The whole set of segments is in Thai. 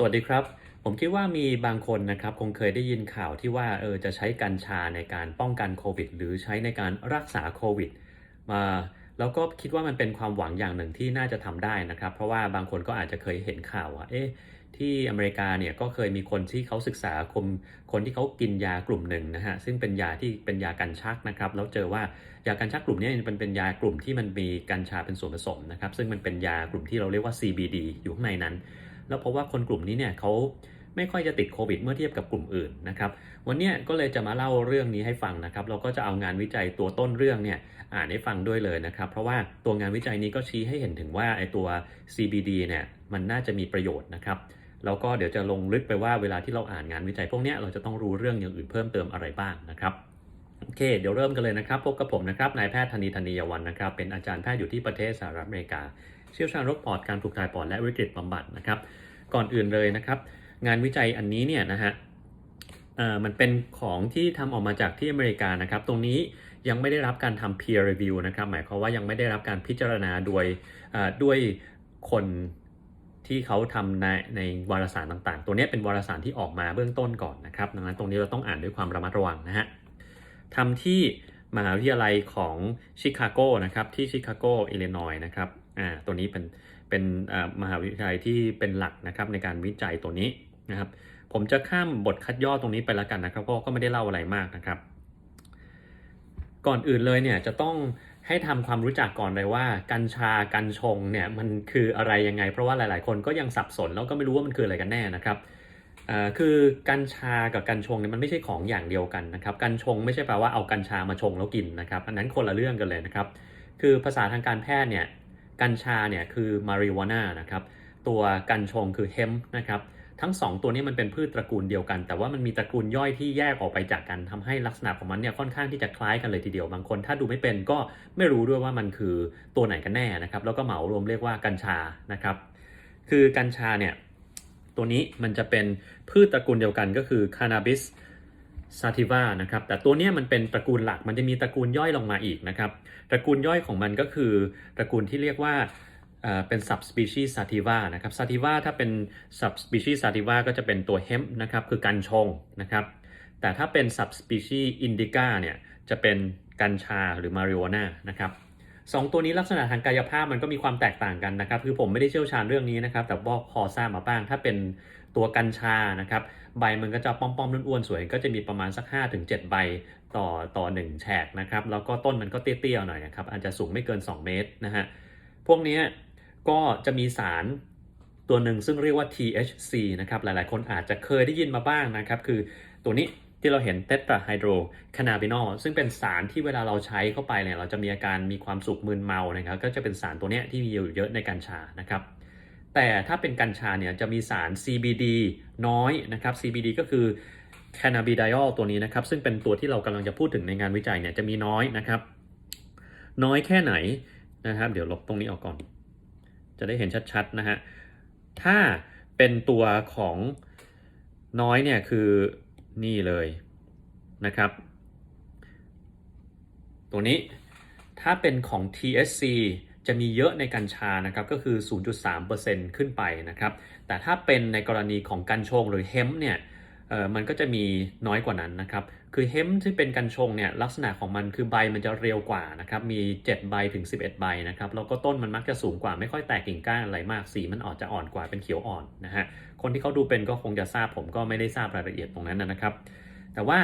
สวัสดีครับ ผมคิดว่ามีบางคนนะครับคงเคยได้ยินข่าวที่ว่าเออจะใช้กัญชาในการป้องกันโควิด หรือใช้ในการรักษาโควิดมาแล้วก็คิดว่ามันเป็นความหวังอย่างหนึ่งที่น่าจะทำได้นะครับ เพราะว่าบางคนก็อาจจะเคยเห็นข่าวว่าเอ๊ะที่อเมริกาเนี่ยก็เคยมีคนที่เขาศึกษาคนคนที่เขากินยากลุ่มหนึ่งนะฮะซึ่งเป็นยาที่เป็นยากันชักนะครับแล้วเจอว่ายากันชักกลุ่มนี้มันเป็นยากลุ่มที่มันมีกัญชาเป็นส่วนผสมนะครับซึ่งมันเป็นยากลุ่มที่เราเรียกว่า CBD อยู่ข้างในนั้น แล้วพบว่าคนกลุ่มนี้เนี่ยเขาไม่ค่อยจะติดโควิดเมื่อเทียบกับกลุ่มอื่นนะครับวันนี้ก็เลยจะมาเล่าเรื่องนี้ให้ฟังนะครับ เราก็จะเอางานวิจัยตัวต้นเรื่องเนี่ยอ่านให้ฟังด้วยเลยนะครับ เพราะว่าตัวงานวิจัยนี้ก็ชี้ให้เห็นถึงว่าไอตัว CBD เนี่ยมันน่าจะมีประโยชน์นะครับแล้วก็เดี๋ยวจะลงลึกไปว่าเวลาที่เราอ่านงานวิจัยพวกนี้เราจะต้องรู้เรื่องอย่างอื่นเพิ่มเติมอะไรบ้างนะครับโอเค เดี๋ยวเริ่มกันเลยนะครับ พบกับผมนะครับนายแพทย์ธนีธนียวันนะครับ เป็นอาจารย์แพทย์อยู่ที่ประเทศสหรัฐอเมริกา เชี่ยวชาญโรคปอดการปลูกถ่ายปอดและวิกฤตบำบัดนะครับ ก่อนอื่นเลยนะครับ งานวิจัยอันนี้เนี่ยนะฮะมันเป็นของที่ทำออกมาจากที่อเมริกานะครับ ตรงนี้ยังไม่ได้รับการทำ peer review นะครับ หมายความว่ายังไม่ได้รับการพิจารณาโดยด้วยคนที่เขาทำในในวารสารต่างๆ ตัวนี้เป็นวารสารที่ออกมาเบื้องต้นก่อนนะครับ ดังนั้นตรงนี้เราต้องอ่านด้วยความระมัดระวังนะฮะทำที่มหาวิทยาลัยของชิคาโกนะครับที่ชิคาโก อิลลินอยส์นะครับ อ่าตัวนี้เป็นเป็นมหาวิทยาลัยที่เป็นหลักนะครับในการวิจัยตัวนี้นะครับผมจะข้ามบทคัดย่อตรงนี้ไปแล้วกันนะครับเพราะก็ไม่ได้เล่าอะไรมากนะครับ ก่อนอื่นเลยเนี่ยจะต้องให้ทำความรู้จักก่อนเลยว่า กัญชากัญชงเนี่ยมันคืออะไรยังไง เพราะว่าหลาย ๆ คนก็ยังสับสนแล้วก็ไม่รู้ว่ามันคืออะไรกันแน่นะครับคือกัญชากับกัญชงเนี่ยมันไม่ใช่ของอย่างเดียวกันนะครับกัญชงไม่ใช่แปลว่าเอากัญชามาชงแล้วกินนะครับอันนั้นคนละเรื่องกันเลยนะครับ คือภาษาทางการแพทย์เนี่ย กัญชาเนี่ยคือมาริวาน่านะครับ ตัวกัญชงคือเฮมนะครับทั้ง 2 ตัวนี้มันเป็นพืชตระกูลเดียวกัน แต่ว่ามันมีตระกูลย่อยที่แยกออกไปจากกันทำให้ลักษณะของมันเนี่ยค่อนข้างที่จะคล้ายกันเลยทีเดียวบางคน ถ้าดูไม่เป็นก็ไม่รู้ด้วยว่ามันคือตัวไหนกันแน่นะครับ แล้วก็เหมารวมเรียกว่ากัญชานะครับ คือกัญชาเนี่ยตัวนี้มันจะเป็นพืชตระกูลเดียวกันก็คือคานาบิส ซาติวานะครับ แต่ตัวนี้มันเป็นตระกูลหลัก มันจะมีตระกูลย่อยลงมาอีกนะครับ ตระกูลย่อยของมันก็คือตระกูลที่เรียกว่าเป็น subspecies sativa นะครับ sativa ถ้าเป็น subspecies sativa ก็จะเป็นตัว hemp นะครับ คือกัญชงนะครับ แต่ถ้าเป็น subspecies indica เนี่ย จะเป็นกัญชาหรือ marijuana นะครับสองตัวนี้ลักษณะทางกายภาพมันก็มีความแตกต่างกันนะครับ คือผมไม่ได้เชี่ยวชาญเรื่องนี้นะครับ แต่บอกพอทราบมาบ้าง ถ้าเป็น ตัวกัญชานะครับใบมันก็จะป้อมๆอ้วนๆสวย ก็จะมีประมาณสัก 5-7 ใบต่อต่อ 1 แฉกนะครับแล้วก็ต้นมันก็เตี้ยๆหน่อยนะครับอาจจะสูงไม่เกิน 2 เมตรนะฮะพวกนี้ก็จะมีสารตัวหนึ่งซึ่งเรียกว่า THC นะครับหลายๆ คนอาจจะเคยได้ยินมาบ้างนะครับคือตัวนี้ที่เราเห็นเตตราไฮโดรคานาบินอลซึ่งเป็นสารที่เวลาเราใช้เข้าไปเนี่ยเราจะมีอาการมีความสุขมึนเมานะครับก็จะเป็นสารตัวนี้ที่มีอยู่เยอะในกัญชานะครับ แต่ถ้าเป็นกัญชาเนี่ยจะมีสาร CBD น้อยนะครับ CBD ก็คือ c a n n a b i d i o l ตัวนี้นะครับ ซึ่งเป็นตัวที่เรากำลังจะพูดถึงในงานวิจัยเนี่ยจะมีน้อยนะครับ น้อยแค่ไหนนะครับ เดี๋ยวลบตรงนี้ออกก่อน จะได้เห็นชัดๆนะฮะถ้าเป็นตัวของน้อยเนี่ยคือนี่เลยนะครับ ตัวนี้ถ้าเป็นของ TSC จะมีเยอะในกัญชานะครับก็คือ 0.3%ขึ้นไปนะครับ แต่ถ้าเป็นในกรณีของกัญชงหรือเฮมเนี่ยมันก็จะมีน้อยกว่านั้นนะครับ คือเฮมที่เป็นกัญชงเนี่ยลักษณะของมันคือใบมันจะเร็วกว่านะครับ มี 7 ใบถึง 11 ใบนะครับ แล้วก็ต้นมันมักจะสูงกว่าไม่ค่อยแตกกิ่งก้านอะไรมาก สีมันออกจะอ่อนกว่าเป็นเขียวอ่อนนะฮะ คนที่เขาดูเป็นก็คงจะทราบผมก็ไม่ได้ทราบรายละเอียดตรงนั้นนะครับ แต่ว่า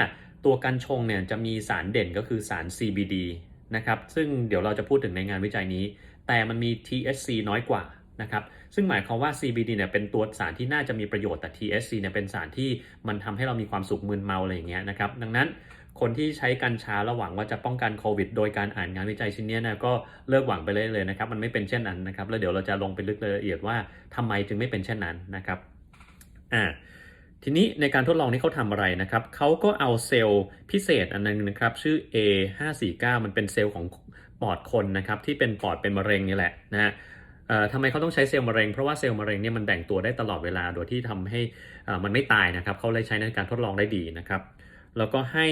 ตัวกัญชงเนี่ยจะมีสารเด่นก็คือสาร CBD นะครับ ซึ่งเดี๋ยวเราจะพูดถึงในงานวิจัยนี้ แต่มันมี THC น้อยกว่านะครับ ซึ่งหมายความว่า CBD เนี่ยเป็นตัวสารที่น่าจะมีประโยชน์แต่ THC เนี่ยเป็นสารที่มันทำให้เรามีความสุขมึนเมาอะไรอย่างเงี้ยนะครับ ดังนั้นคนที่ใช้กัญชาระหวังว่าจะป้องกันโควิด โดยการอ่านงานวิจัยชิ้นนี้นะก็เลิกหวังไปเลยเลยนะครับ มันไม่เป็นเช่นนั้นนะครับ แล้วเดี๋ยวเราจะลงไปลึกรายละเอียดว่าทำไมจึงไม่เป็นเช่นนั้นนะครับ อ่า ทีนี้ในการทดลองนี้เขาทำอะไรนะครับ เขาก็เอาเซลล์พิเศษอันนึงนะครับ ชื่อ A549 มันเป็นเซลล์ของ ปอดคนนะครับที่เป็นปอดเป็นมะเร็งนี่แหละนะฮะทำไมเขาต้องใช้เซลล์มะเร็ง เพราะว่าเซลล์มะเร็งเนี่ยมันแบ่งตัวได้ตลอดเวลาโดยที่ทำให้มันไม่ตายนะครับเขาเลยใช้ในการทดลองได้ดีนะครับแล้วก็ให้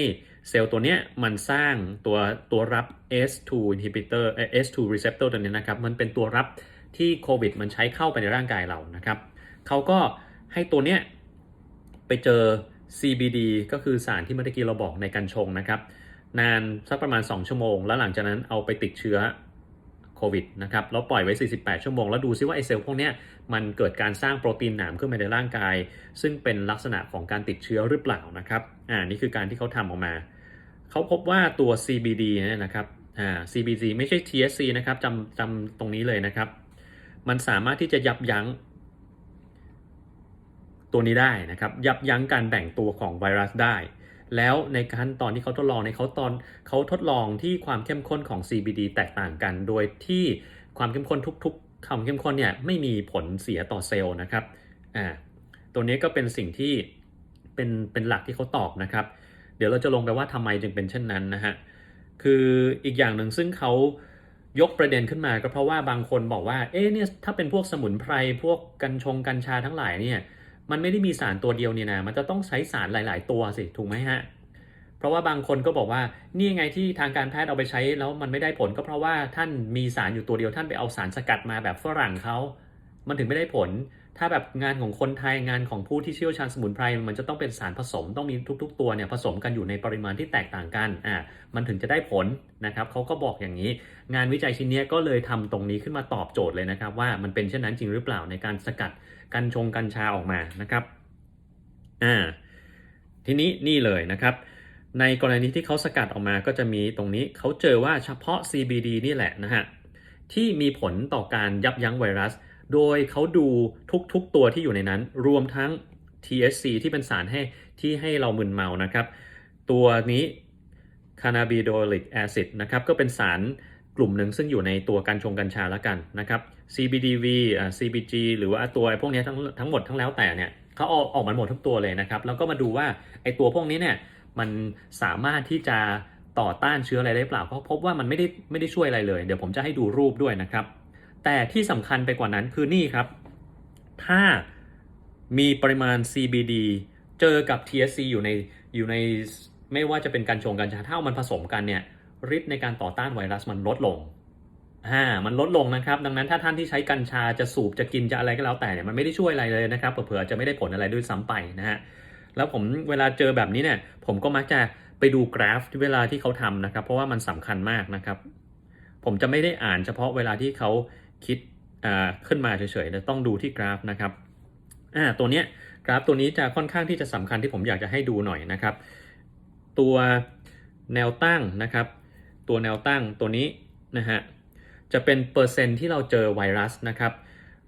เซลล์ตัวเนี้ยมันสร้างตัวตัวรับ S2 inhibitor S2 receptor ตัวนี้นะครับมันเป็นตัวรับที่โควิดมันใช้เข้าไปในร่างกายเรานะครับเขาก็ให้ตัวเนี้ยไปเจอ CBD ก็คือสารที่เมื่อกี้เราบอกในกัญชงนะครับ นานสักประมาณ 2 ชั่วโมง แล้วหลังจากนั้นเอาไปติดเชื้อโควิดนะครับแล้วปล่อยไว้ 48 ชั่วโมง แล้วดูซิว่าไอเซลล์พวกนี้มันเกิดการสร้างโปรตีนหนามขึ้นมาในร่างกาย ซึ่งเป็นลักษณะของการติดเชื้อหรือเปล่านะครับอ่านี่คือการที่เขาทำออกมา เขาพบว่าตัว CBD เนี่ยนะครับอ่า CBD ไม่ใช่ THC นะครับจำจำตรงนี้เลยนะครับ มันสามารถที่จะยับยั้งตัวนี้ได้นะครับ ยับยั้งการแบ่งตัวของไวรัสได้ แล้วในขั้นตอนที่เขาทดลองในเขาตอนเขาทดลองที่ความเข้มข้นของ CBD แตกต่างกัน โดยที่ความเข้มข้นทุกๆความเข้มข้นเนี่ยไม่มีผลเสียต่อเซลล์นะครับอ่าตัวนี้ก็เป็นสิ่งที่เป็นเป็นหลักที่เขาตอบนะครับ เดี๋ยวเราจะลงไปว่าทำไมจึงเป็นเช่นนั้นนะฮะคืออีกอย่างหนึ่งซึ่งเขายกประเด็นขึ้นมาก็เพราะว่าบางคนบอกว่า เอ๊ะเนี่ยถ้าเป็นพวกสมุนไพรพวกกัญชงกัญชาทั้งหลายเนี่ย มันไม่ได้มีสารตัวเดียวเนี่ยนะ มันจะต้องใช้สารหลาย ๆ ตัวสิถูกไหมฮะ เพราะว่าบางคนก็บอกว่านี่ไงที่ทางการแพทย์เอาไปใช้แล้วมันไม่ได้ผลก็เพราะว่าท่านมีสารอยู่ตัวเดียวท่านไปเอาสารสกัดมาแบบฝรั่งเขามันถึงไม่ได้ผล ถ้าแบบงานของคนไทยงานของผู้ที่เชี่ยวชาญสมุนไพรมันจะต้องเป็นสารผสมต้องมีทุก ๆ ตัวเนี่ยผสมกันอยู่ในปริมาณที่แตกต่างกันอ่ามันถึงจะได้ผลนะครับเขาก็บอกอย่างนี้ งานวิจัยชิ้นนี้ก็เลยทำตรงนี้ขึ้นมาตอบโจทย์เลยนะครับ ว่ามันเป็นเช่นนั้นจริงหรือเปล่าในการสกัด กัญชงกัญชาออกมานะครับอ่าทีนี้นี่เลยนะครับ ในกรณีที่เขาสกัดออกมาก็จะมีตรงนี้เขาเจอว่าเฉพาะ CBD นี่แหละนะฮะที่มีผลต่อการยับยั้งไวรัส โดยเขาดูทุกๆตัวที่อยู่ในนั้น รวมทั้ง THC ที่เป็นสารให้ที่ให้เรามึนเมานะครับ ตัวนี้ cannabidiolic acid นะครับก็เป็นสารกลุ่มหนึ่งซึ่งอยู่ในตัวกัญชงกัญชาแล้วกันนะครับ CBDV อ่า CBG หรือว่าตัวไอ้พวกนี้ทั้งทั้งหมดทั้งแล้วแต่เนี่ยเขาเอาออกมาหมดทุกตัวเลยนะครับ แล้วก็มาดูว่าไอ้ตัวพวกนี้เนี่ยมันสามารถที่จะต่อต้านเชื้ออะไรได้เปล่าเขาพบว่ามันไม่ได้ไม่ได้ช่วยอะไรเลย เดี๋ยวผมจะให้ดูรูปด้วยนะครับ แต่ที่สำคัญไปกว่านั้นคือนี่ครับ ถ้ามีปริมาณ CBD เจอกับ THC อยู่ในอยู่ในไม่ว่าจะเป็นกัญชงกัญชาถ้าเอามันผสมกันเนี่ยฤทธิ์ในการต่อต้านไวรัสมันลดลง อ่ามันลดลงนะครับ ดังนั้นถ้าท่านที่ใช้กัญชาจะสูบจะกินจะอะไรก็แล้วแต่เนี่ยมันไม่ได้ช่วยอะไรเลยนะครับเผื่อจะไม่ได้ผลอะไรด้วยซ้ำไปนะฮะแล้วผมเวลาเจอแบบนี้เนี่ย ผมก็มักจะไปดูกราฟเวลาที่เขาทำนะครับ เพราะว่ามันสำคัญมากนะครับ ผมจะไม่ได้อ่านเฉพาะเวลาที่เขาคิดขึ้นมาเฉยๆแต่ต้องดูที่กราฟนะครับอ่าตัวเนี้ยกราฟตัวนี้จะค่อนข้างที่จะสำคัญที่ผมอยากจะให้ดูหน่อยนะครับ ตัวแนวตั้งนะครับ ตัวแนวตั้งตัวนี้นะฮะ จะเป็นเปอร์เซ็นต์ที่เราเจอไวรัสนะครับ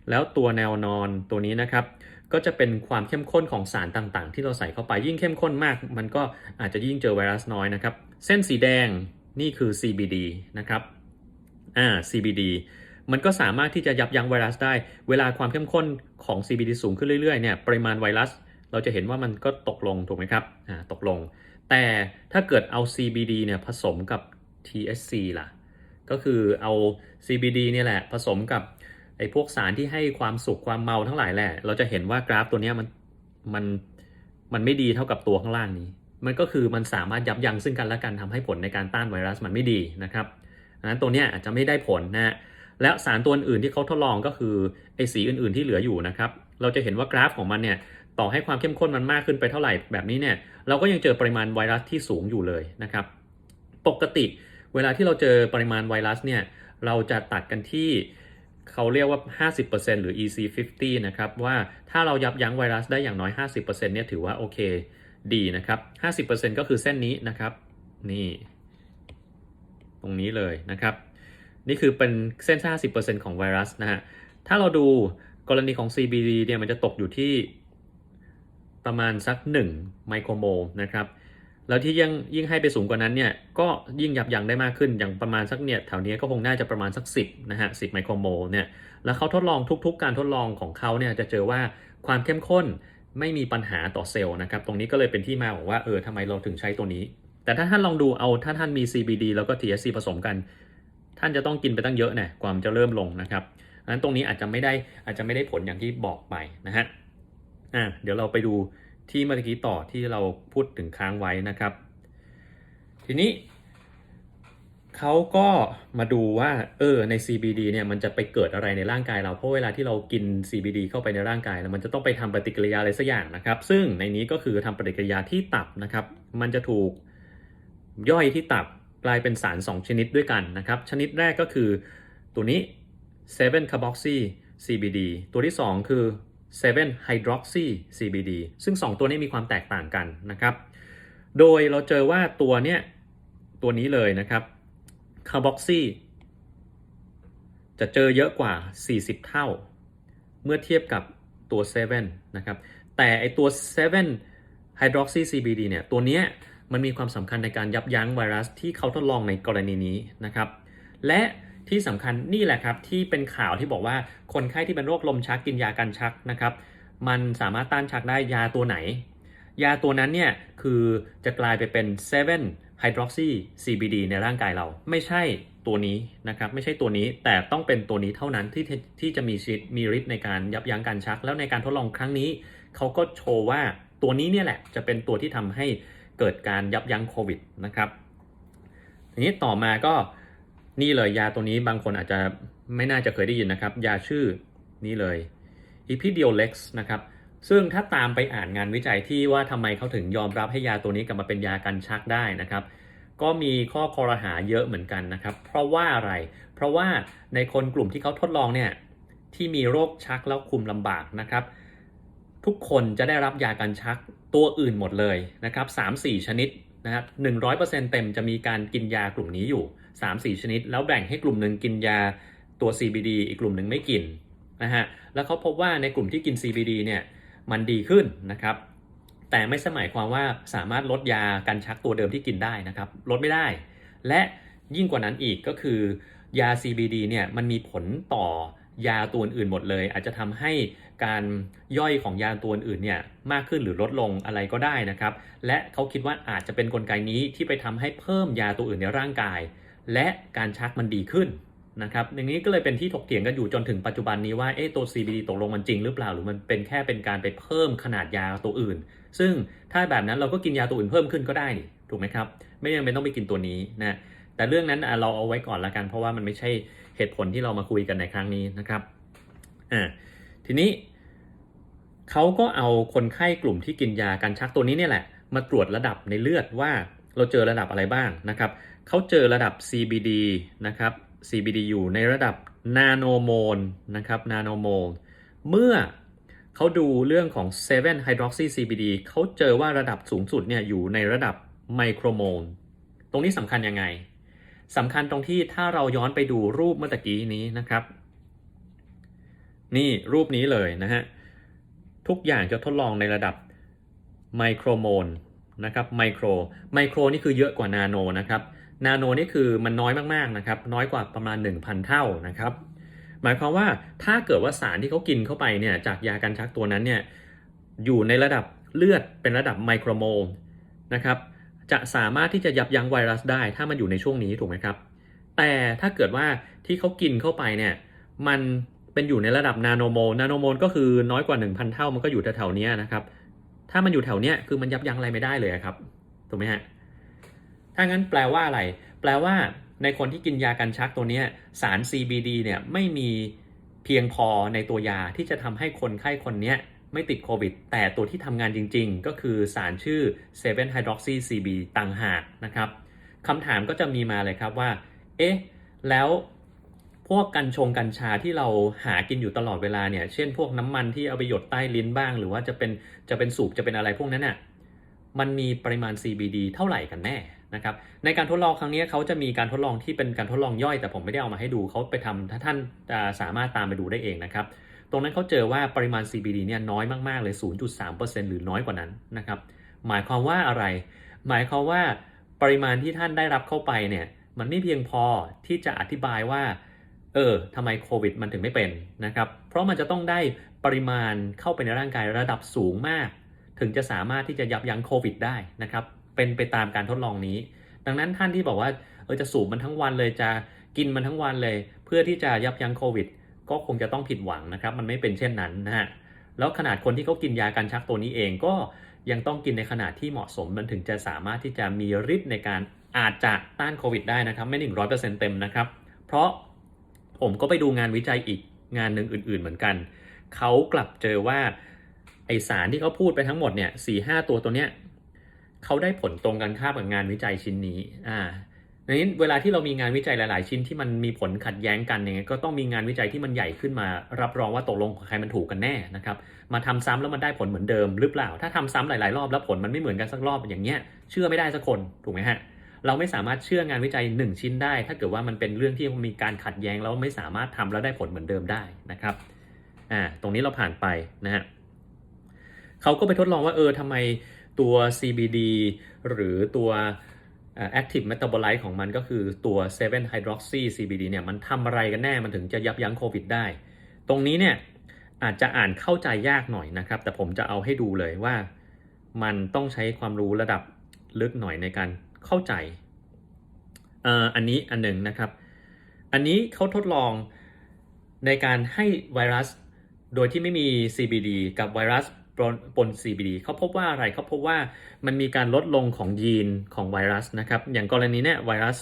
แล้วตัวแนวนอนตัวนี้นะครับ ก็จะเป็นความเข้มข้นของสารต่างๆ ที่เราใส่เข้าไปยิ่งเข้มข้นมาก มันก็อาจจะยิ่งเจอไวรัสน้อยนะครับ เส้นสีแดงนี่คือ CBD นะครับอ่า CBD มันก็สามารถที่จะยับยั้งไวรัสได้ เวลาความเข้มข้นของ CBD สูงขึ้นเรื่อยๆเนี่ยปริมาณไวรัส เราจะเห็นว่ามันก็ตกลงถูกไหมครับอ่าตกลง แต่ถ้าเกิดเอา CBD เนี่ยผสมกับ THC ล่ะ ก็คือเอา CBD เนี่ยแหละ ผสมกับไอ้พวกสารที่ให้ความสุขความเมาทั้งหลายแหละ เราจะเห็นว่ากราฟตัวเนี้ยมันมันมันไม่ดีเท่ากับตัวข้างล่างนี้ มันก็คือมันสามารถยับยั้งซึ่งกันและกันทำให้ผลในการต้านไวรัสมันไม่ดีนะครับดังนั้นตัวเนี้ยอาจจะไม่ได้ผลนะฮะแล้วสารตัวอื่นที่เขาทดลองก็คือไอ้สีอื่นๆที่เหลืออยู่นะครับ เราจะเห็นว่ากราฟของมันเนี่ยต่อให้ความเข้มข้นมันมากขึ้นไปเท่าไหร่แบบนี้เนี่ยเราก็ยังเจอปริมาณไวรัสที่สูงอยู่เลยนะครับ ปกติ เวลาที่เราเจอปริมาณไวรัสเนี่ยเราจะตัดกันที่เขาเรียกว่า 50%หรือ EC50 นะครับ ว่าถ้าเรายับยั้งไวรัสได้อย่างน้อย 50%เนี่ยถือว่าโอเคดีนะครับ 50%ก็คือเส้นนี้นะครับ นี่ ตรงนี้เลยนะครับ นี่คือเป็นเส้น 50%ของไวรัสนะฮะ ถ้าเราดูกรณีของ CBD เนี่ยมันจะตกอยู่ที่ประมาณสัก 1 ไมโครโมลนะครับ แล้วที่ยังยิ่งให้ไปสูงกว่านั้นเนี่ยก็ยิ่งยับยั้งได้มากขึ้นอย่างประมาณสักเนี่ยแถวนี้ก็คงน่าจะประมาณสัก 10นะฮะ10ไมโครโมลเนี่ยแล้วเขาทดลองทุก ๆ การทดลองของเขาเนี่ยจะเจอว่าความเข้มข้นไม่มีปัญหาต่อเซลล์นะครับ ตรงนี้ก็เลยเป็นที่มาของว่าเออทำไมเราถึงใช้ตัวนี้ แต่ถ้าท่านลองดูเอาถ้าท่านมี CBD แล้วก็ THC ผสมกัน ท่านจะต้องกินไปตั้งเยอะเนี่ยกว่ามจะเริ่มลงนะครับดังนั้นตรงนี้อาจจะไม่ได้อาจจะไม่ได้ผลอย่างที่บอกไปนะฮะอะเดี๋ยวเราไปดู ที่เมื่อกี้ต่อที่เราพูดถึงค้างไว้นะครับ ทีนี้เขาก็มาดูว่าเออใน CBD เนี่ยมันจะไปเกิดอะไรในร่างกายเราเพราะเวลาที่เรากิน CBD เข้าไปในร่างกายแล้วมันจะต้องไปทำปฏิกิริยาอะไรสักอย่างนะครับ ซึ่งในนี้ก็คือทำปฏิกิริยาที่ตับนะครับ มันจะถูกย่อยที่ตับกลายเป็นสาร 2 ชนิดด้วยกันนะครับ ชนิดแรกก็คือตัวนี้7 carboxy CBD ตัวที่ 2 คือ 7 hydroxy CBD ซึ่ง 2 ตัวนี้มีความแตกต่างกันนะครับ โดยเราเจอว่าตัวเนี้ยตัวนี้เลยนะครับคาร์บอกซีจะเจอเยอะกว่า 40 เท่า เมื่อเทียบกับตัว 7 นะครับ แต่ไอตัว 7 Hydroxy CBD เนี่ย ตัวเนี้ยมันมีความสำคัญในการยับยั้งไวรัสที่เขาทดลองในกรณีนี้นะครับ และ ที่สำคัญนี่แหละครับที่เป็นข่าวที่บอกว่าคนไข้ที่เป็นโรคลมชักกินยากันชักนะครับ มันสามารถต้านชักได้ยาตัวไหน ยาตัวนั้นเนี่ยคือจะกลายไปเป็น7 hydroxy CBD ในร่างกายเรา ไม่ใช่ตัวนี้นะครับ ไม่ใช่ตัวนี้แต่ต้องเป็นตัวนี้เท่านั้นที่ที่จะมีฤทธิ์มีฤทธิ์ในการยับยั้งการชัก แล้วในการทดลองครั้งนี้เขาก็โชว์ว่าตัวนี้เนี่ยแหละจะเป็นตัวที่ทำให้เกิดการยับยั้งโควิดนะครับทีนี้ต่อมาก็ นี่เลยยาตัวนี้บางคนอาจจะไม่น่าจะเคยได้ยินนะครับ ยาชื่อนี้เลย e p i d i o l e x นะครับซึ่งถ้าตามไปอ่านงานวิจัยที่ว่าทำไมเขาถึงยอมรับให้ยาตัวนี้กลับมาเป็นยากันชักได้นะครับ ก็มีข้อคอรหาเยอะเหมือนกันนะครับ เพราะว่าอะไร เพราะว่าในคนกลุ่มที่เขาทดลองเนี่ยที่มีโรคชักแล้วคุมลำบากนะครับ ทุกคนจะได้รับยากันชักตัวอื่นหมดเลยนะครับ3-4 ชนิดนะครับ100%เต็มจะมีการกินยากลุ่มนี้อยู่ 3-4 ชนิด แล้วแบ่งให้กลุ่มหนึ่งกินยาตัว CBD อีกกลุ่มหนึ่งไม่กินนะฮะแล้วเขาพบว่าในกลุ่มที่กิน CBD เนี่ยมันดีขึ้นนะครับแต่ไม่สมัยความว่าสามารถลดยากันชักตัวเดิมที่กินได้นะครับลดไม่ได้ และยิ่งกว่านั้นอีกก็คือยา CBD เนี่ยมันมีผลต่อยาตัวอื่นหมดเลย อาจจะทำให้การย่อยของยาตัวอื่นเนี่ยมากขึ้นหรือลดลงอะไรก็ได้นะครับ และเขาคิดว่าอาจจะเป็นนกลไกนี้ที่ไปทำให้เพิ่มยาตัวอื่นในร่างกาย และการชักมันดีขึ้นนะครับอย่างนี้ก็เลยเป็นที่ถกเถียงกันอยู่จนถึงปัจจุบันนี้ว่าเอ๊ะตัว CBD ตกลงมันจริงหรือเปล่า หรือมันเป็นแค่เป็นการไปเพิ่มขนาดยาตัวอื่น ซึ่งถ้าแบบนั้นเราก็กินยาตัวอื่นเพิ่มขึ้นก็ได้นี่ถูกไหมครับไม่จำเป็นต้องไปกินตัวนี้นะแต่เรื่องนั้นเราเอาไว้ก่อนละกัน เพราะว่ามันไม่ใช่เหตุผลที่เรามาคุยกันในครั้งนี้นะครับอ่าทีนี้เขาก็เอาคนไข้กลุ่มที่กินยากันชักตัวนี้เนี่ยแหละ มาตรวจระดับในเลือดว่าเราเจอระดับอะไรบ้างนะครับ เขาเจอระดับ CBD นะครับ CBD อยู่ในระดับนาโนโมลนะครับนาโนโมลเมื่อเขาดูเรื่องของ 7 hydroxy CBD เขาเจอว่าระดับสูงสุดเนี่ยอยู่ในระดับไมโครโมล ตรงนี้สำคัญยังไงสำคัญตรงที่ถ้าเราย้อนไปดูรูปเมื่อตะกี้นี้นะครับ นี่รูปนี้เลยนะฮะ ทุกอย่างจะทดลองในระดับไมโครโมลนะครับไมโครไมโครนี่คือเยอะกว่านาโนนะครับ นาโนนี่คือมันน้อยมากๆนะครับ น้อยกว่าประมาณ 1,000 เท่านะครับ หมายความว่าถ้าเกิดว่าสารที่เขากินเข้าไปเนี่ยจากยากันชักตัวนั้นเนี่ยอยู่ในระดับเลือดเป็นระดับไมโครโมลนะครับจะสามารถที่จะยับยั้งไวรัสได้ ถ้ามันอยู่ในช่วงนี้ถูกไหมครับ แต่ถ้าเกิดว่าที่เขากินเข้าไปเนี่ยมันเป็นอยู่ในระดับนาโนโมลนาโนโมลก็คือน้อยกว่า 1,000 เท่ามันก็อยู่แถวๆนี้นะครับ ถ้ามันอยู่แถวเนี้ยคือมันยับยั้งอะไรไม่ได้เลยครับถูกไหมฮะ ถ้างั้นแปลว่าอะไร แปลว่าในคนที่กินยากันชักตัวนี้สาร CBD เนี่ยไม่มีเพียงพอในตัวยาที่จะทำให้คนไข้คนนี้ไม่ติดโควิด แต่ตัวที่ทำงานจริงๆ ก็คือสารชื่อ 7 hydroxy CB ต่างหากนะครับคำถามก็จะมีมาเลยครับว่า เอ๊ะ แล้วพวกกัญชงกัญชาที่เราหากินอยู่ตลอดเวลาเนี่ย เช่นพวกน้ำมันที่เอาไปหยดใต้ลิ้นบ้าง หรือว่าจะเป็นจะเป็นสูบจะเป็นอะไรพวกนั้นน่ะ มันมีปริมาณ CBD เท่าไหร่กันแน่ นะครับในการทดลองครั้งนี้เขาจะมีการทดลองที่เป็นการทดลองย่อยแต่ผมไม่ได้เอามาให้ดูเขาไปทำถ้าท่านสามารถตามไปดูได้เองนะครับตรงนั้นเขาเจอว่าปริมาณ CBD เนี่ยน้อยมาก ๆ เลย 0.3%หรือน้อยกว่านั้นนะครับหมายความว่าอะไร หมายความว่าปริมาณที่ท่านได้รับเข้าไปเนี่ยมันไม่เพียงพอที่จะอธิบายว่าเออทำไมโควิดมันถึงไม่เป็นนะครับเพราะมันจะต้องได้ปริมาณเข้าไปในร่างกายระดับสูงมาก ถึงจะสามารถที่จะยับยั้งโควิดได้นะครับ เป็นไปตามการทดลองนี้ ดังนั้นท่านที่บอกว่าเออจะสูบมันทั้งวันเลยจะกินมันทั้งวันเลย เพื่อที่จะยับยั้งโควิด ก็คงจะต้องผิดหวังนะครับ มันไม่เป็นเช่นนั้นนะฮะแล้วขนาดคนที่เขากินยากันชักตัวนี้เองก็ยังต้องกินในขนาดที่เหมาะสมมันถึงจะสามารถที่จะมีฤทธิ์ในการอาจจะต้านโควิดได้นะครับ ไม่หนึ่งร้อยเปอร์เซ็นต์เต็มนะครับ เพราะผมก็ไปดูงานวิจัยอีกงานหนึ่งอื่น ๆ เหมือนกัน เขากลับเจอว่าไอสารที่เขาพูดไปทั้งหมดเนี่ยสี่ห้าตัวตัวเนี้ย เขาได้ผลตรงกันข้ามกับงานวิจัยชิ้นนี้อ่าดังนั้นเวลาที่เรามีงานวิจัยหลาย ๆ ชิ้นที่มันมีผลขัดแย้งกันเนี่ยก็ต้องมีงานวิจัยที่มันใหญ่ขึ้นมา รับรองว่าตกลงใครมันถูกกันแน่นะครับมาทำซ้ำแล้วมันได้ผลเหมือนเดิมหรือเปล่า ถ้าทำซ้ำหลาย ๆ รอบแล้วผลมันไม่เหมือนกันสักรอบอย่างเงี้ยเชื่อไม่ได้สักคนถูกไหมฮะเราไม่สามารถเชื่องานวิจัย 1 ชิ้นได้ ถ้าเกิดว่ามันเป็นเรื่องที่มีการขัดแย้งแล้วไม่สามารถทำแล้วได้ผลเหมือนเดิมได้นะครับอ่าตรงนี้เราผ่านไปนะฮะเขาก็ไปทดลองว่าเออทำไม ตัว CBD หรือตัว active metabolite ของมันก็คือตัว 7 hydroxy CBD เนี่ยมันทำอะไรกันแน่มันถึงจะยับยั้งโควิดได้ ตรงนี้เนี่ยอาจจะอ่านเข้าใจยากหน่อยนะครับ แต่ผมจะเอาให้ดูเลยว่ามันต้องใช้ความรู้ระดับลึกหน่อยในการเข้าใจอันนี้อันหนึ่งนะครับ อันนี้เขาทดลองในการให้ไวรัส โดยที่ไม่มี CBD กับไวรัส ปนปน CBD เขาพบว่าอะไรเขาพบว่ามันมีการลดลงของยีนของไวรัสนะครับ อย่างกรณีเนี้ยไวรัส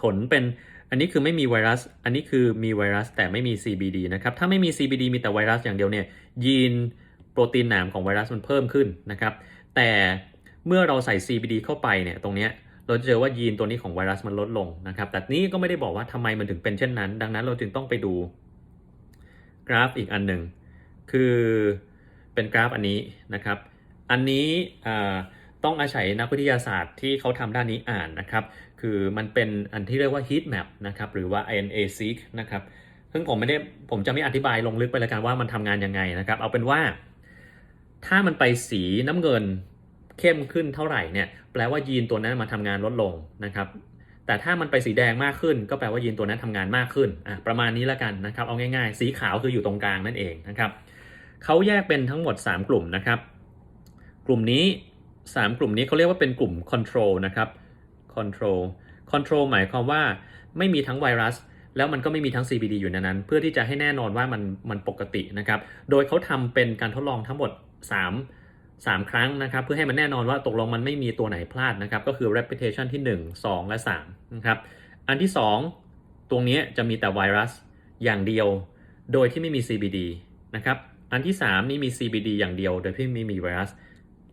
ผลเป็นอันนี้คือไม่มีไวรัส อันนี้คือมีไวรัสแต่ไม่มี CBD นะครับ ถ้าไม่มี CBD มีแต่ไวรัสอย่างเดียวเนี่ยยีนโปรตีนหนามของไวรัสมันเพิ่มขึ้นนะครับ แต่เมื่อเราใส่ CBD เข้าไปเนี่ยตรงเนี้ยเราจะเจอว่ายีนตัวนี้ของไวรัสมันลดลงนะครับ แต่นี้ก็ไม่ได้บอกว่าทำไมมันถึงเป็นเช่นนั้น ดังนั้นเราจึงต้องไปดูกราฟอีกอันหนึ่ง คือเป็นกราฟอันนี้นะครับ อันนี้ต้องอาศัยนักวิทยาศาสตร์ที่เขาทำด้านนี้อ่านนะครับ คือมันเป็นอันที่เรียกว่า heat map นะครับ หรือว่า INA-seq นะครับ ซึ่งผมไม่ได้ ผมจะไม่อธิบายลงลึกไปเลยกันว่ามันทำงานยังไงนะครับ เอาเป็นว่า ถ้ามันไปสีน้ำเงินเข้มขึ้นเท่าไหร่เนี่ย แปลว่ายีนตัวนั้นมาทำงานลดลงนะครับ แต่ถ้ามันไปสีแดงมากขึ้น ก็แปลว่ายีนตัวนั้นทำงานมากขึ้น อะ ประมาณนี้แล้วกันนะครับ เอาง่ายๆ สีขาวคืออยู่ตรงกลางนั่นเองนะครับ เขาแยกเป็นทั้งหมด 3 กลุ่มนะครับ กลุ่มนี้ 3 กลุ่มนี้เขาเรียกว่าเป็นกลุ่ม control นะครับ control control หมายความว่าไม่มีทั้งไวรัส แล้วมันก็ไม่มีทั้ง CBD อยู่ในนั้น เพื่อที่จะให้แน่นอนว่ามันมันปกตินะครับ โดยเขาทำเป็นการทดลองทั้งหมด 3 3 ครั้งนะครับ เพื่อให้มันแน่นอนว่าตกลงมันไม่มีตัวไหนพลาดนะครับ ก็คือ repetition ที่ 1 2 และ3นะครับอันที่ 2 ตรงนี้จะมีแต่ไวรัสอย่างเดียว โดยที่ไม่มี CBD นะครับ อันที่ 3 นี่มี CBD อย่างเดียว โดยที่ไม่มีไวรัส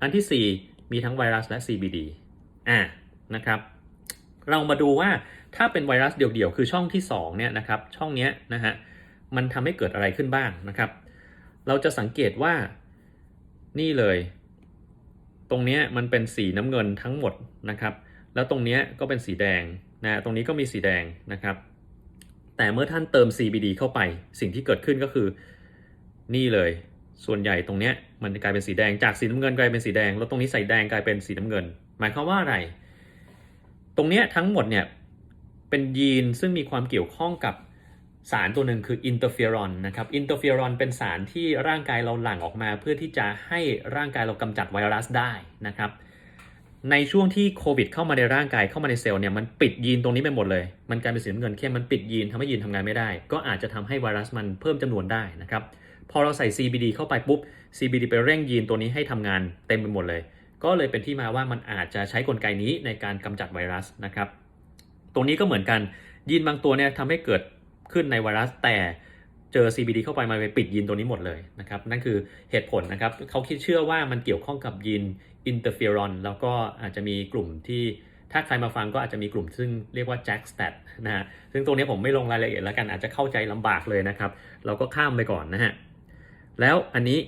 อันที่ 4 มีทั้งไวรัสและ CBD อ่านะครับ เรามาดูว่าถ้าเป็นไวรัสเดี่ยวๆ คือช่องที่2เนี่ยนะครับช่องเนี้ยนะฮะมันทำให้เกิดอะไรขึ้นบ้างนะครับ เราจะสังเกตว่านี่เลย ตรงเนี้ยมันเป็นสีน้ำเงินทั้งหมดนะครับ แล้วตรงเนี้ยก็เป็นสีแดงนะตรงนี้ก็มีสีแดงนะครับ แต่เมื่อท่านเติม CBD เข้าไป สิ่งที่เกิดขึ้นก็คือ นี่เลย ส่วนใหญ่ตรงเนี้ยมันกลายเป็นสีแดงจากสีน้ำเงินกลายเป็นสีแดง แล้วตรงนี้ใส่แดงกลายเป็นสีน้ำเงิน หมายความว่าอะไร ตรงเนี้ยทั้งหมดเนี่ยเป็นยีนซึ่งมีความเกี่ยวข้องกับสารตัวหนึ่งคืออินเตอร์เฟียรอนนะครับอินเตอร์เฟียรอนเป็นสารที่ร่างกายเราหลั่งออกมา เพื่อที่จะให้ร่างกายเรากำจัดไวรัสได้นะครับ ในช่วงที่โควิดเข้ามาในร่างกายเข้ามาในเซลล์เนี่ยมันปิดยีนตรงนี้ไปหมดเลย มันกลายเป็นสีน้ำเงินเข้มมันปิดยีนทำให้ยีนทำงานไม่ได้ ก็อาจจะทำให้ไวรัสมันเพิ่มจำนวนได้นะครับ พอเราใส่ CBD เข้าไปปุ๊บ CBD ไปเร่งยีนตัวนี้ให้ทำงานเต็มไปหมดเลย ก็เลยเป็นที่มาว่ามันอาจจะใช้กลไกนี้ในการกำจัดไวรัสนะครับ ตรงนี้ก็เหมือนกันยีนบางตัวเนี่ยทำให้เกิดขึ้นในไวรัสแต่เจอ CBD เข้าไปมันไปปิดยีนตัวนี้หมดเลยนะครับนั่นคือเหตุผลนะครับเขาคิดเชื่อว่ามันเกี่ยวข้องกับยีนอินเตอร์เฟียรอนแล้วก็อาจจะมีกลุ่มที่ถ้าใครมาฟังก็อาจจะมีกลุ่มซึ่งเรียกว่า Jack Stat นะฮะซึ่งตรงนี้ผมไม่ลงรายละเอียดแล้วกันอาจจะเข้าใจลำบากเลยนะครับ เราก็ข้ามไปก่อนนะฮะ แล้วอันนี้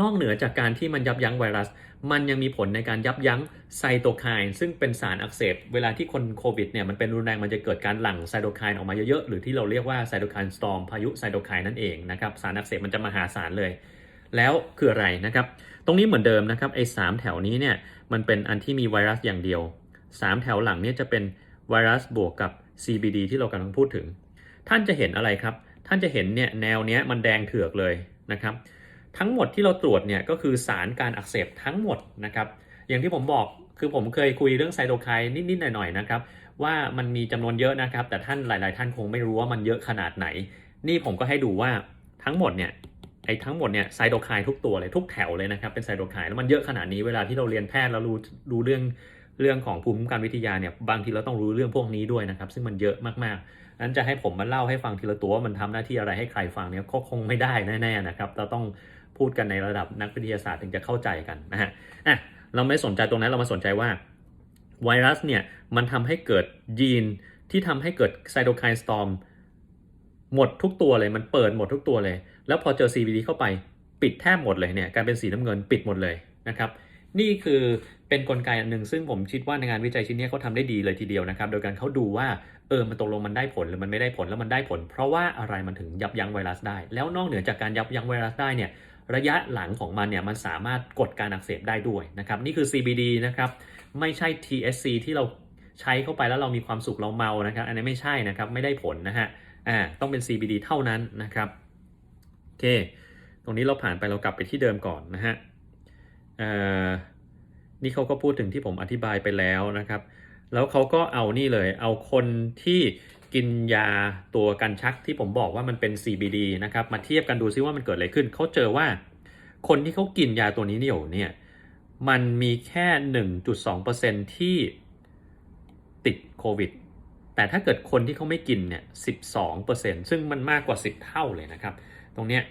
นอกเหนือจากการที่มันยับยั้งไวรัส มันยังมีผลในการยับยั้งไซโตไคน์ซึ่งเป็นสารอักเสบ เวลาที่คนโควิดเนี่ยมันเป็นรุนแรงมันจะเกิดการหลั่งไซโตไคน์ออกมาเยอะๆ หรือที่เราเรียกว่าไซโตไคน์สตอมพายุไซโตไคน์นั่นเองนะครับสารอักเสบมันจะมหาศาลเลย แล้วคืออะไรนะครับ ตรงนี้เหมือนเดิมนะครับไอ้สามแถวนี้เนี่ยมันเป็นอันที่มีไวรัสอย่างเดียว 3 แถวหลังเนี่ยจะเป็นไวรัสบวกกับ CBD ที่เรากำลังพูดถึง ท่านจะเห็นอะไรครับ ท่านจะเห็นเนี่ยแนวเนี้ยมันแดงเถือกเลย นะครับ ทั้งหมดที่เราตรวจเนี่ยก็คือสารการอักเสบทั้งหมดนะครับ อย่างที่ผมบอกคือผมเคยคุยเรื่องไซโตไคน์นิดๆหน่อยๆนะครับ ว่ามันมีจำนวนเยอะนะครับ แต่ท่านหลาย ๆ ท่านคงไม่รู้ว่ามันเยอะขนาดไหน นี่ผมก็ให้ดูว่าทั้งหมดเนี่ยไอ้ทั้งหมดเนี่ยไซโตไคน์ทุกตัวเลยทุกแถวเลยนะครับเป็นไซโตไคน์แล้วมันเยอะขนาดนี้เวลาที่เราเรียนแพทย์แล้วรู้รู้เรื่องเรื่องของภูมิคุ้มกันวิทยาเนี่ยบางทีเราต้องรู้เรื่องพวกนี้ด้วยนะครับ ซึ่งมันเยอะมากๆ นั้นจะให้ผมมาเล่าให้ฟังทีละตัวว่ามันทำหน้าที่อะไรให้ใครฟังเนี่ยก็คงไม่ได้แน่ๆนะครับเราต้องพูดกันในระดับนักวิทยาศาสตร์ถึงจะเข้าใจกันนะฮะอะเราไม่สนใจตรงนั้นเรามาสนใจว่าไวรัสเนี่ยมันทำให้เกิดยีนที่ทำให้เกิดไซโตไคน์สตอมหมดทุกตัวเลยมันเปิดหมดทุกตัวเลย แล้วพอเจอ CBD เข้าไปปิดแทบหมดเลยเนี่ยกายเป็นสีน้ำเงินปิดหมดเลยนะครับ นี่คือ เป็นนกลไกอันหนึ่งซึ่งผมคิดว่าในงานวิจัยชิ้นนี้เขาทำได้ดีเลยทีเดียวนะครับโดยการเขาดูว่าเออมันตกลงมันได้ผลหรือมันไม่ได้ผลแล้วมันได้ผล เพราะว่าอะไรมันถึงยับยั้งไวรัสได้ แล้วนอกเหนือจากการยับยั้งไวรัสได้เนี่ยระยะหลังของมันเนี่ยมันสามารถกดการอักเสบได้ด้วยนะครับนี่คือ CBD นะครับไม่ใช่ THC ที่เราใช้เข้าไปแล้วเรามีความสุขเราเมานะครับ อันนี้ไม่ใช่นะครับไม่ได้ผลนะฮะอ่าต้องเป็น CBD เท่านั้นนะครับโอเค ตรงนี้เราผ่านไปเรากลับไปที่เดิมก่อนนะฮะเอ่อ นี่เขาก็พูดถึงที่ผมอธิบายไปแล้วนะครับ แล้วเขาก็เอานี่เลย เอาคนที่กินยาตัวกันชักที่ผมบอกว่ามันเป็น CBD นะครับ มาเทียบกันดูซิว่ามันเกิดอะไรขึ้น เขาเจอว่าคนที่เขากินยาตัวนี้เนี่ยเนี่ยมันมีแค่ 1.2%ที่ติดโควิด แต่ถ้าเกิดคนที่เขาไม่กินเนี่ย 12%ซึ่งมันมากกว่า 10 เท่าเลยนะครับ ตรงเนี้ย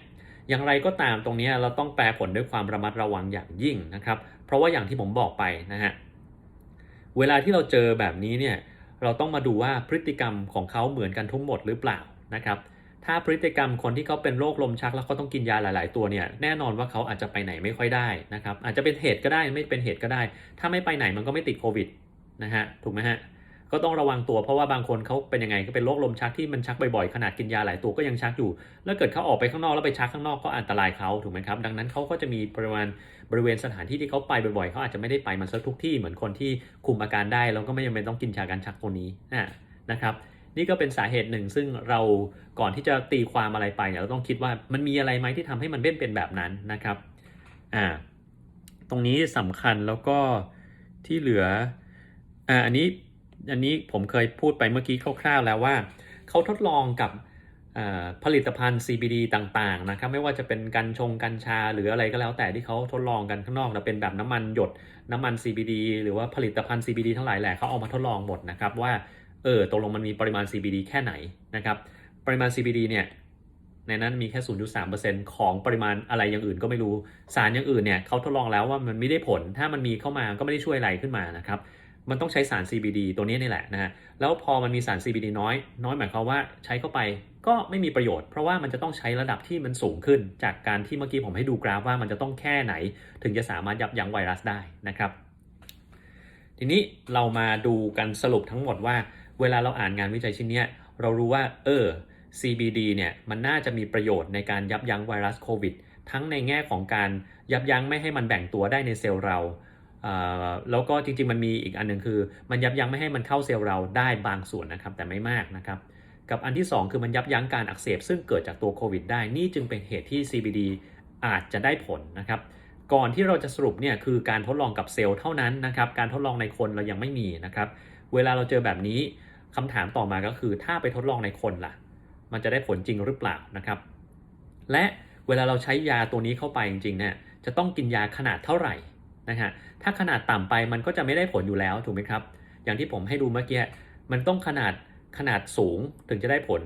อย่างไรก็ตามตรงนี้เราต้องแปลผลด้วยความระมัดระวังอย่างยิ่งนะครับ เพราะว่าอย่างที่ผมบอกไปนะฮะเวลาที่เราเจอแบบนี้เนี่ยเราต้องมาดูว่าพฤติกรรมของเขาเหมือนกันทั้งหมดหรือเปล่านะครับถ้าพฤติกรรมคนที่เขาเป็นโรคลมชักแล้วเขาต้องกินยาหลาย ๆ ตัวเนี่ยแน่นอนว่าเขาอาจจะไปไหนไม่ค่อยได้นะครับอาจจะเป็นเหตุก็ได้ไม่เป็นเหตุก็ได้ ถ้าไม่ไปไหนมันก็ไม่ติดโควิดนะฮะถูกไหมฮะก็ต้องระวังตัวเพราะว่าบางคนเขาเป็นยังไงก็เป็นโรคลมชักที่มันชักบ่อยๆขนาดกินยาหลายตัวก็ยังชักอยู่ แล้วเกิดเขาออกไปข้างนอกแล้วไปชักข้างนอกก็อันตรายเขาถูกไหมครับดังนั้นเขาก็จะมีปริมาณ บริเวณสถานที่ที่เขาไปบ่อยๆเขาอาจจะไม่ได้ไปมันสักทุกที่เหมือนคนที่คุมอาการได้ แล้วก็ไม่จำเป็นต้องกินยาการชักตัวนี้นะครับ นี่ก็เป็นสาเหตุหนึ่ง ซึ่งเราก่อนที่จะตีความอะไรไปเนี่ยเราต้องคิดว่ามันมีอะไรไหมที่ทำให้มันเป็นเป็นแบบนั้นนะครับอ่าตรงนี้สำคัญแล้วก็ที่เหลืออ่าอันนี้อันนี้ผมเคยพูดไปเมื่อกี้คร่าวๆแล้วว่าเขาทดลองกับ ผลิตภัณฑ์ CBD ต่างๆนะครับไม่ว่าจะเป็นกัญชงกัญชา หรืออะไรก็แล้วแต่ที่เขาทดลองกันข้างนอกแต่เป็นแบบน้ำมันหยดน้ำมัน CBD หรือว่าผลิตภัณฑ์ CBD ทั้งหลายแหละเขาเอามาทดลองหมดนะครับว่าเออตกลงมันมีปริมาณ CBD แค่ไหนนะครับปริมาณ CBD เนี่ยในนั้นมีแค่ 0.3%ของปริมาณอะไรอย่างอื่นก็ไม่รู้สารอย่างอื่นเนี่ยเขาทดลองแล้วว่ามันไม่ได้ผลถ้ามันมีเข้ามาก็ไม่ได้ช่วยอะไรขึ้นมานะครับมันต้องใช้สาร CBD ตัวนี้นี่แหละนะฮะแล้วพอมันมีสาร CBD น้อย น้อยหมายความว่าใช้เข้าไป ก็ไม่มีประโยชน์ เพราะว่ามันจะต้องใช้ระดับที่มันสูงขึ้น จากการที่เมื่อกี้ผมให้ดูกราฟว่ามันจะต้องแค่ไหน ถึงจะสามารถยับยั้งไวรัสได้นะครับ ทีนี้เรามาดูกันสรุปทั้งหมดว่า เวลาเราอ่านงานวิจัยชิ้นนี้เรารู้ว่าเออ CBD เนี่ยมันน่าจะมีประโยชน์ในการยับยั้งไวรัสโควิดทั้งในแง่ของการยับยั้งไม่ให้มันแบ่งตัวได้ในเซลล์เราแล้วก็จริงๆมันมีอีกอันหนึ่งคือ มันยับยั้งไม่ให้มันเข้าเซลล์เราได้บางส่วนนะครับแต่ไม่มากนะครับ กับอันที่ 2 คือมันยับยั้งการอักเสบซึ่งเกิดจากตัวโควิดได้ นี่จึงเป็นเหตุที่ CBD อาจจะได้ผลนะครับ ก่อนที่เราจะสรุปเนี่ยคือการทดลองกับเซลล์เท่านั้นนะครับ การทดลองในคนเรายังไม่มีนะครับ เวลาเราเจอแบบนี้คำถามต่อมาก็คือ ถ้าไปทดลองในคนล่ะ มันจะได้ผลจริงหรือเปล่านะครับ และเวลาเราใช้ยาตัวนี้เข้าไปจริงๆเนี่ย จะต้องกินยาขนาดเท่าไหร่นะฮะ ถ้าขนาดต่ำไปมันก็จะไม่ได้ผลอยู่แล้วถูกไหมครับ อย่างที่ผมให้ดูเมื่อกี้ มันต้องขนาด ขนาดสูงถึงจะได้ผล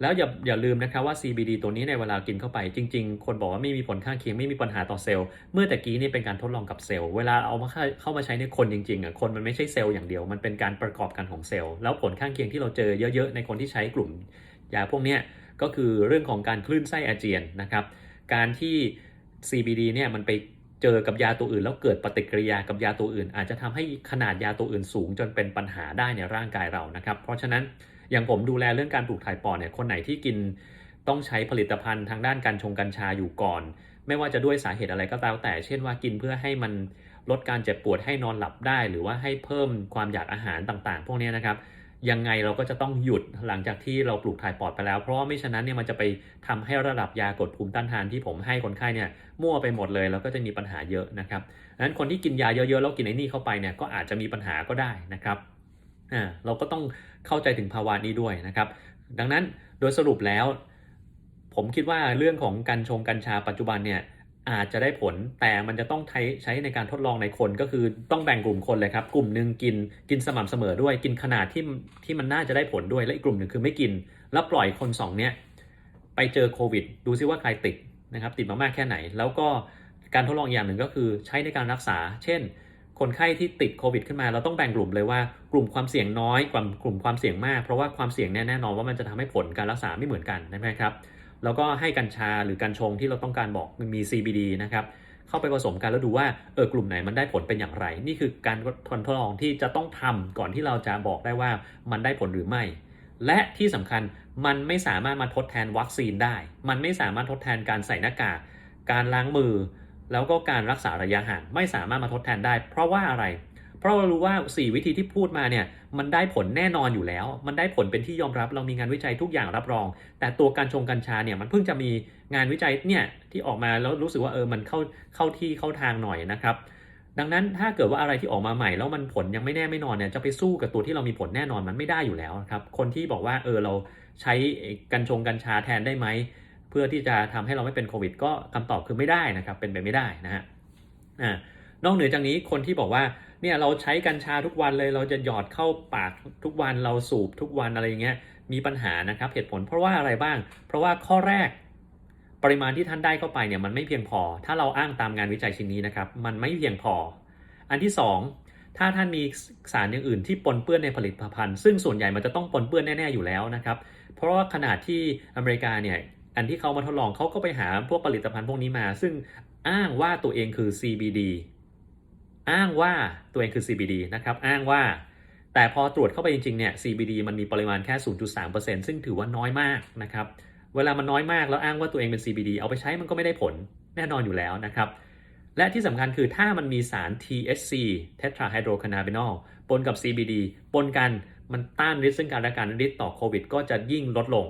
แล้วอย่าอย่าลืมนะครับว่า CBD ตัวนี้ในเวลากินเข้าไป จริง ๆ คนบอกว่าไม่มีผลข้างเคียงไม่มีปัญหาต่อเซลล์เมื่อแต่กี้นี่เป็นการทดลองกับเซลล์เวลาเอามาเข้ามาใช้ในคนจริงๆอะคนมันไม่ใช่เซลล์อย่างเดียว มันเป็นการประกอบกันของเซลล์แล้วผลข้างเคียงที่เราเจอเยอะๆในคนที่ใช้กลุ่มยาพวกนี้ก็คือเรื่องของการคลื่นไส้อาเจียนนะครับการที่ CBD เนี่ยมันไปเจอกับยาตัวอื่นแล้วเกิดปฏิกิริยากับยาตัวอื่น อาจจะทำให้ขนาดยาตัวอื่นสูงจนเป็นปัญหาได้ในร่างกายเรานะครับ เพราะฉะนั้น อย่างผมดูแลเรื่องการปลูกถ่ายปอดเนี่ยคนไหนที่กินต้องใช้ผลิตภัณฑ์ทางด้านการชงกัญชาอยู่ก่อน ไม่ว่าจะด้วยสาเหตุอะไรก็ตามแต่ เช่นว่ากินเพื่อให้มันลดการเจ็บปวดให้นอนหลับได้ หรือว่าให้เพิ่มความอยากอาหารต่างๆ พวกนี้นะครับยังไงเราก็จะต้องหยุดหลังจากที่เราปลูกถ่ายปอดไปแล้ว เพราะว่าไม่ฉะนั้นเนี่ยมันจะไปทำให้ระดับยากดภูมิต้านทานที่ผมให้คนไข้เนี่ยมั่วไปหมดเลยแล้วก็จะมีปัญหาเยอะนะครับดังนั้นคนที่กินยาเยอะๆแล้วกินไอ้นี่เข้าไปเนี่ยก็อาจจะมีปัญหาก็ได้นะครับอ่าเราก็ต้อง เข้าใจถึงภาวะนี้ด้วยนะครับ ดังนั้นโดยสรุปแล้ว ผมคิดว่าเรื่องของกัญชงกัญชาปัจจุบันเนี่ยอาจจะได้ผลแต่มันจะต้องใช้ใช้ในการทดลองในคนก็คือต้องแบ่งกลุ่มคนเลยครับ กลุ่มหนึ่งกินกินสม่ำเสมอด้วยกินขนาดที่ที่มันน่าจะได้ผลด้วยและอีกกลุ่มหนึ่งคือไม่กิน แล้วปล่อยคนสองเนี้ยไปเจอโควิด ดูซิว่าใครติดนะครับติดมามากแค่ไหน แล้วก็การทดลองอย่างหนึ่งก็คือใช้ในการรักษา เช่น คนไข้ที่ติดโควิดขึ้นมาเราต้องแบ่งกลุ่มเลยว่ากลุ่มความเสี่ยงน้อยกว่ากลุ่มความเสี่ยงมาก เพราะว่าความเสี่ยงแน่นอนว่ามันจะทำให้ผลการรักษาไม่เหมือนกันใช่ไหมครับแล้วก็ให้กัญชาหรือกัญชงที่เราต้องการบอกมี CBD นะครับเข้าไปผสมกันแล้วดูว่าเออกลุ่มไหนมันได้ผลเป็นอย่างไร นี่คือการทดลองที่จะต้องทำก่อนที่เราจะบอกได้ว่ามันได้ผลหรือไม่ และที่สำคัญมันไม่สามารถมาทดแทนวัคซีนได้ มันไม่สามารถทดแทนการใส่หน้ากากการล้างมือ แล้วก็การรักษาระยะห่างไม่สามารถมาทดแทนได้ เพราะว่าอะไร เพราะเรารู้ว่า 4 วิธีที่พูดมาเนี่ยมันได้ผลแน่นอนอยู่แล้ว มันได้ผลเป็นที่ยอมรับเรามีงานวิจัยทุกอย่างรับรอง แต่ตัวการชงกัญชาเนี่ยมันเพิ่งจะมีงานวิจัยเนี่ยที่ออกมาแล้วรู้สึกว่าเออมันเข้าเข้าที่เข้าทางหน่อยนะครับดังนั้นถ้าเกิดว่าอะไรที่ออกมาใหม่แล้วมันผลยังไม่แน่ไม่นอนเนี่ยจะไปสู้กับตัวที่เรามีผลแน่นอนมันไม่ได้อยู่แล้วครับคนที่บอกว่าเออเราใช้กัญชงกัญชาแทนได้ไหม เพื่อที่จะทำให้เราไม่เป็นโควิด ก็คำตอบคือไม่ได้นะครับ เป็นไปไม่ได้นะฮะอ่านอกเหนือจากนี้คนที่บอกว่าเนี่ยเราใช้กัญชาทุกวันเลย เราจะหยอดเข้าปากทุกวันเราสูบทุกวันอะไรอย่างเงี้ยมีปัญหานะครับเหตุผลเพราะว่าอะไรบ้าง เพราะว่าข้อแรกปริมาณที่ท่านได้เข้าไปเนี่ยมันไม่เพียงพอ ถ้าเราอ้างตามงานวิจัยชิ้นนี้นะครับ มันไม่เพียงพอ อันที่ 2 ถ้าท่านมีสารอย่างอื่นที่ปนเปื้อนในผลิตภัณฑ์ ซึ่งส่วนใหญ่มันจะต้องปนเปื้อนแน่ ๆ อยู่แล้วนะครับ เพราะว่าขนาดที่อเมริกาเนี่ย อันที่เขามาทดลองเขาก็ไปหาพวกผลิตภัณฑ์พวกนี้มา ซึ่งอ้างว่าตัวเองคือ CBD อ้างว่าตัวเองคือ CBD นะครับ อ้างว่า แต่พอตรวจเข้าไปจริงๆเนี่ย CBD มันมีปริมาณแค่ 0.3%ซึ่งถือว่าน้อยมากนะครับ เวลามันน้อยมากแล้วอ้างว่าตัวเองเป็น CBD เอาไปใช้มันก็ไม่ได้ผลแน่นอนอยู่แล้วนะครับ และที่สำคัญคือถ้ามันมีสาร THC tetrahydrocannabinol ปนกับ CBD ปนกันมันต้านฤทธิ์ซึ่งกันและกันฤทธิ์ต่อโควิด ก็จะยิ่งลดลง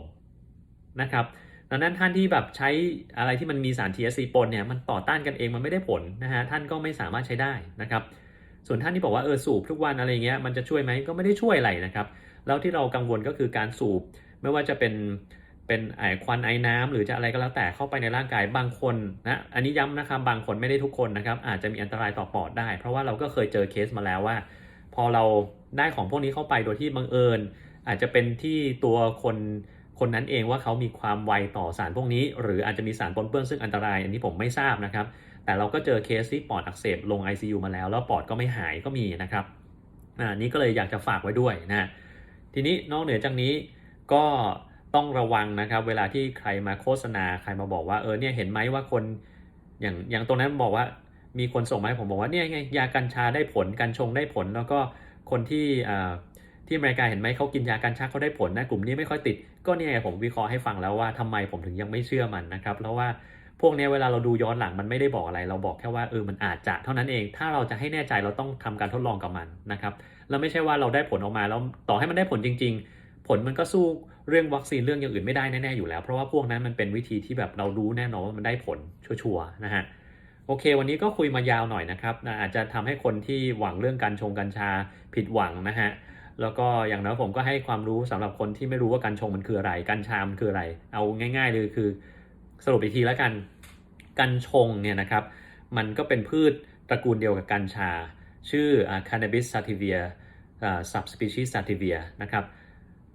นะครับ ดังนั้นท่านที่แบบใช้อะไรที่มันมีสาร THC ปนเนี่ยมันต่อต้านกันเองมันไม่ได้ผลนะฮะท่านก็ไม่สามารถใช้ได้นะครับส่วนท่านที่บอกว่าเออสูบทุกวันอะไรเงี้ยมันจะช่วยไหมก็ไม่ได้ช่วยอะไรนะครับแล้วที่เรากังวลก็คือการสูบไม่ว่าจะเป็นเป็นไอควันไอน้ำหรือจะอะไรก็แล้วแต่เข้าไปในร่างกายบางคนนะอันนี้ย้ำนะครับบางคนไม่ได้ทุกคนนะครับอาจจะมีอันตรายต่อปอดได้ เพราะว่าเราก็เคยเจอเคสมาแล้วว่า พอเราได้ของพวกนี้เข้าไปโดยที่บังเอิญ อาจจะเป็นที่ตัวคน คนนั้นเองว่าเขามีความไวต่อสารพวกนี้ หรืออาจจะมีสารปนเปื้อนซึ่งอันตราย อันนี้ผมไม่ทราบนะครับ แต่เราก็เจอเคสที่ปอดอักเสบลง ICU มาแล้ว แล้วปอดก็ไม่หายก็มีนะครับอ่านี้ก็เลยอยากจะฝากไว้ด้วยนะทีนี้นอกเหนือจากนี้ก็ต้องระวังนะครับเวลาที่ใครมาโฆษณาใครมาบอกว่าเออเนี่ยเห็นไหมว่าคนอย่างอย่างตรงนั้นบอกว่ามีคนส่งมาให้ผมบอกว่าเนี่ยไงยากัญชาได้ผลกัญชงได้ผล แล้วก็คนที่อ่า ที่อเมริกาเห็นไหมเขากินยากัญชาเขาได้ผลนะกลุ่มนี้ไม่ค่อยติด ก็เนี่ยผมวิเคราะห์ให้ฟังแล้วว่าทำไมผมถึงยังไม่เชื่อมันนะครับเพราะว่าพวกนี้เวลาเราดูย้อนหลังมันไม่ได้บอกอะไร เราบอกแค่ว่าเออมันอาจจะเท่านั้นเอง ถ้าเราจะให้แน่ใจเราต้องทำการทดลองกับมันนะครับแล้วไม่ใช่ว่าเราได้ผลออกมาแล้วต่อให้มันได้ผลจริง ๆ ผลมันก็สู้เรื่องวัคซีนเรื่องอย่างอื่นไม่ได้แน่ๆอยู่แล้ว เพราะว่าพวกนั้นมันเป็นวิธีที่แบบเรารู้แน่นอนว่ามันได้ผลชัวร์ๆนะฮะโอเค วันนี้ก็คุยมายาวหน่อยนะครับอาจจะทำให้คนที่หวังเรื่องการชงกัญชาผิดหวังนะฮะ แล้วก็อย่างน้อยผมก็ให้ความรู้สำหรับคนที่ไม่รู้ว่ากัญชงมันคืออะไรกัญชามันคืออะไร เอาง่ายๆเลยคือสรุปอีกทีแล้วกันกัญชงเนี่ยนะครับมันก็เป็นพืชตระกูลเดียวกับกัญชา ชื่อ cannabis sativa subspecies sativa นะครับ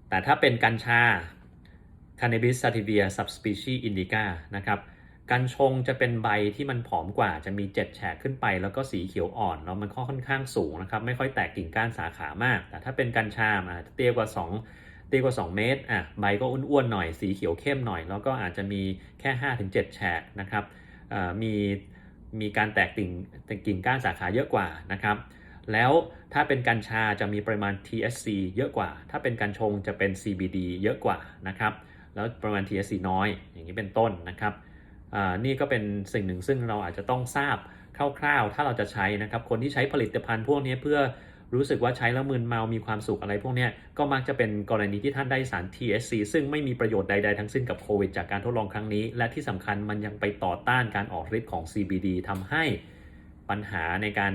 แต่ถ้าเป็นกัญชา cannabis sativa subspecies indica นะครับ กัญชงจะเป็นใบที่มันผอมกว่าจะมี 7 แฉกขึ้นไป แล้วก็สีเขียวอ่อนแล้วมันค่อนข้างสูงนะครับ ไม่ค่อยแตกกิ่งก้านสาขามาก แต่ถ้าเป็นกัญชาอาจจะเตี้ยกว่า 2 เตี้ยกว่า 2 เมตรอะใบก็อ้วนๆหน่อยสีเขียวเข้มหน่อย แล้วก็อาจจะมีแค่ 5-7 แฉกนะครับมีมีการแตกกิ่งกิ่งก้านสาขาเยอะกว่านะครับแล้วถ้าเป็นกัญชาจะมีปริมาณ THC เยอะกว่า ถ้าเป็นกัญชงจะเป็น CBD เยอะกว่านะครับแล้วปริมาณ THC น้อยอย่างนี้เป็นต้นนะครับ นี่ก็เป็นสิ่งหนึ่งซึ่งเราอาจจะต้องทราบคร่าวๆ ถ้าเราจะใช้นะครับ คนที่ใช้ผลิตภัณฑ์พวกนี้เพื่อรู้สึกว่าใช้แล้วมึนเมามีความสุขอะไรพวกนี้ก็มักจะเป็นกรณีที่ท่านได้สาร THC ซึ่งไม่มีประโยชน์ใด ๆ ทั้งสิ้นกับโควิดจากการทดลองครั้งนี้ และที่สำคัญมันยังไปต่อต้านการออกฤทธิ์ของ CBD ทำให้ปัญหาในการ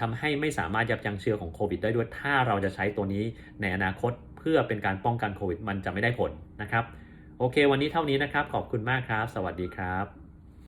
ทำให้ไม่สามารถยับยั้งเชื้อของโควิดได้ด้วยถ้าเราจะใช้ตัวนี้ในอนาคตเพื่อเป็นการป้องกันโควิดมันจะไม่ได้ผลนะครับ โอเค วันนี้เท่านี้นะครับ ขอบคุณมากครับ สวัสดีครับ